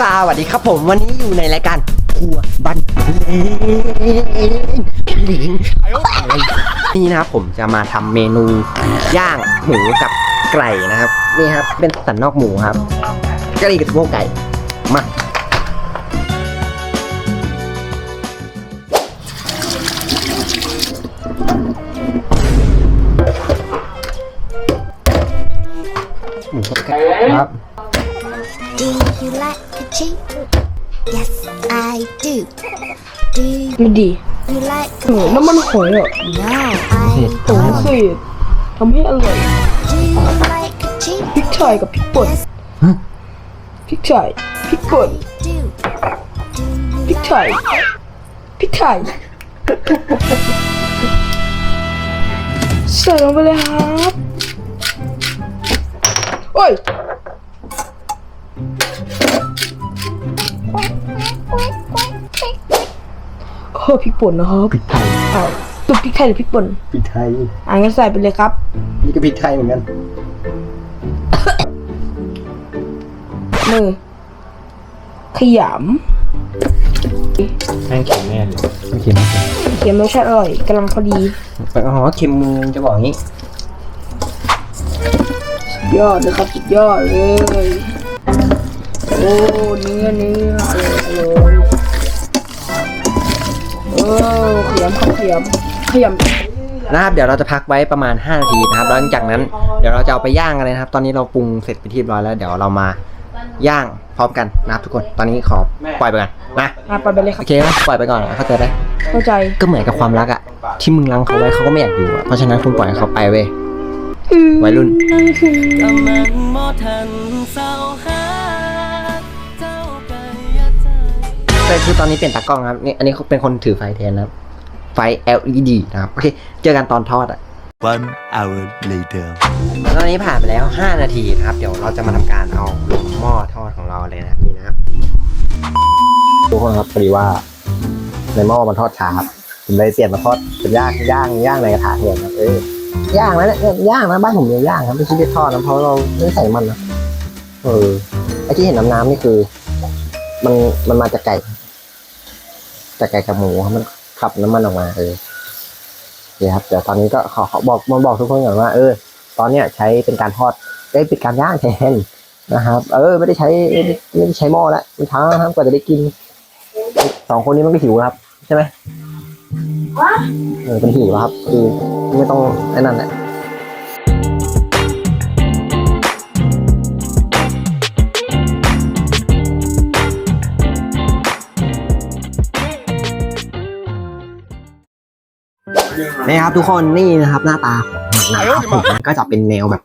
สวัสดีครับผมวันนี้อยู่ในรายการครัวบันเลงนี่นะครับผมจะมาทำเมนูย่างหมูกับไก่นะครับ นี่ครับเป็นสันนอกหมูครับกะหรี่กับสะโกไก่มาหมูกับไก่ครับ Do you like a cheat? Yes, I do. Do ไม่ดี you like โอ้ a น้ำมันหอยอะ No, I ตุ๋น don't. เศษทำให้อร่อย Do you like a cheat? พริกไทยกับพริกป่น Yes, พริกไทยพริกป่น I do. Do พริ you กไทยพริกไทยใส่ลงไปเลยครับ โอ้ย เออพริกป่นนะครับพริกไทยอ้าวตัวพริกไทยหรือพริกป่นพริกไทย อ่างั้นใส่ไปเลยครับ นี่ก็พริกไทยเหมือนกันมือขยแม่งเข็มแน่เลยโอเคไหมำเค็มรสชาติอร่อยกำลังพอดี อ๋อเค็มมือจะบอกงี้ ยอดเลยครับสุดยอดเลย โอ้เนื้อเนื้ออร่อยอร่อย โอ้ขยำครับขยำขยำนะครับเดี๋ยวเราจะพักไว้ประมาณ 5 นาทีนะครับแล้วหลังจากนั้นเดี๋ยวเราจะเอาไปย่างกันเลยนะครับ ตอนนี้เราปรุงเสร็จไปที่เรียบร้อยแล้ว เดี๋ยวเรามาย่างพร้อมกันนะครับทุกคนตอนนี้ขอปล่อยไปก่อนนะอะไปไปเลยคโอรับเคนะปล่อยไปก่อนนะเข้าใจไหมเข้าใจก็เหมือนกับความรักอะที่มึงรังเขาไว้เขาก็ไม่อยากอยู่อะเพราะฉะนั้นคุณปล่อยให้เขาไปเว้ยวัยรุ่นละมันบ่ทันเศร้าหา คือตอนนี้เปลี่ยนตากล้องครับนี่อันนี้เขาเป็นคนถือไฟแทนนะครับ ไฟ LED นะครับ โอเค เจอกันตอนทอดอะ One hour later แล้วตอนนี้ผ่านไปแล้ว 5 นาทีนะครับ เดี๋ยวเราจะมาทำการเอาลงหม้อทอดของเราเลยนะครับนี่นะครับทุกคนครับพอดีว่า ในหม้อมันทอดช้าครับผมเลยเปลี่ยนมาทอดเป็นย่างย่างย่างในกระทะแทนครับเออย่างนะเนี่ยย่างนะบ้านผมเนี่ยย่างครับไม่ใช่เรียกทอดนะเพราะเราไม่ใส่มันนะเออไอ้ที่เห็นน้ำน้ำๆนี่คือ มันมันมาจากไก่ จากไก่กับหมูครับมันขับน้ำมันออกมาเออเดี๋ยวครับเดี๋ยวตอนนี้ก็ขอขอบอกมาบอกทุกคนก่อนว่า เออ ตอนเนี้ยใช้เป็นการทอดได้เป็นการย่างแทนนะครับ เออ ไม่ได้ใช้ไม่ได้ไม่ได้ใช้หม้อแล้วมันช้าครับกว่าจะได้กินสองคนนี้มันก็หิวครับ ใช่ไหมเออเป็นหิวแล้วครับ คือไม่ต้องไอ้นั่นแหละ นี่ครับทุกคนนี่นะครับหน้าตาของหนังนะครับผมก็จะเป็นแนวแบบ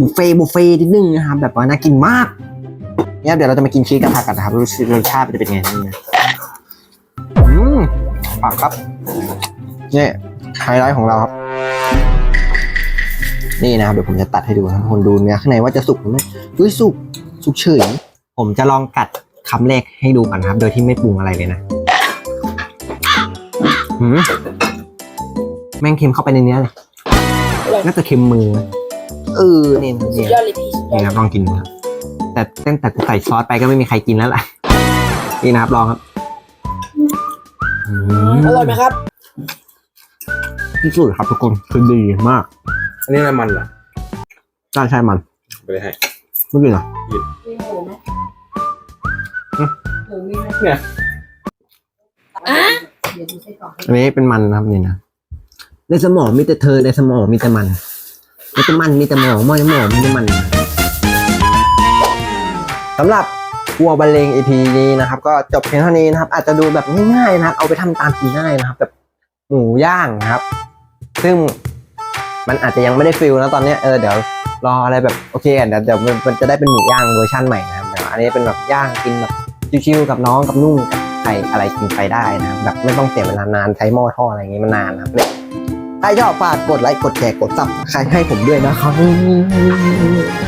บุฟเฟ่ต์บุฟเฟ่ต์นิดนึงนะครับแบบว่าน่ากินมากเนี่ยเดี๋ยวเราจะมากินชีสกระทะกันนะครับรสรสชาติมันจะเป็นไงนี่นะอืมปากครับเนี่ยไฮไลท์ของเราครับ นี่นะครับเดี๋ยวผมจะตัดให้ดูนะครับทุกคนดูเนื้อข้างในว่าจะสุกหรือไม่อุ้ยสุกสุกเฉยผมจะลองกัดคำแรกให้ดูก่อนนะครับ โดยที่ไม่ปรุงอะไรเลยนะหืม แม่งเค็มเข้าไปในเนื้อเลยน่าจะเค็มมือนะเออเนี่ยเนี่ยยอดเลยพี่นี่ครับลองกินดูครับแต่ตั้งแต่กูใส่ซอสไปก็ไม่มีใครกินแล้วล่ะ นี่นะครับลองครับอืมอร่อยไหมครับ ที่สุดครับทุกคนคือดีมากอันนี้อะไรมันเหรอใช่ใช่มันไปเลยให้ ไม่กินเหรอมีหมูไหมอืม หมูมีไหมเนี่ยเดี๋ยวดูไส้กรอกอันนี้เป็นมันนะครับนี่นะ ในสมองมีแต่เธอในสมองมีแต่มันมีแต่มันมีแต่หมองมอในหมองมีแต่มันสำหรับวัวบรรเลง EP นี้นะครับ ก็จบเพียงเท่านี้นะครับ อาจจะดูแบบง่ายๆนะครับ เอาไปทำตามกินได้นะครับแบบหมูย่างนะครับ ซึ่งมันอาจจะยังไม่ได้ฟิลนะตอนนี้เออเดี๋ยวรออะไรแบบโอเคเดี๋ยวเดี๋ยวมันจะได้เป็นหมูย่างเวอร์ชั่นใหม่นะครับเดี๋ยวอันนี้เป็นแบบย่างกินแบบชิวๆกับน้องกับนุ่งกับไข่อะไรกินไปได้นะครับแบบไม่ต้องเสียเวลานานใช้หม้อทอดอะไรอย่างงี้มันนานนะครับ ใครชอบฝากกดไลค์กดแชร์กดซับใครให้ผมด้วยนะครับ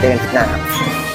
เจอกันคลิปหน้าครับ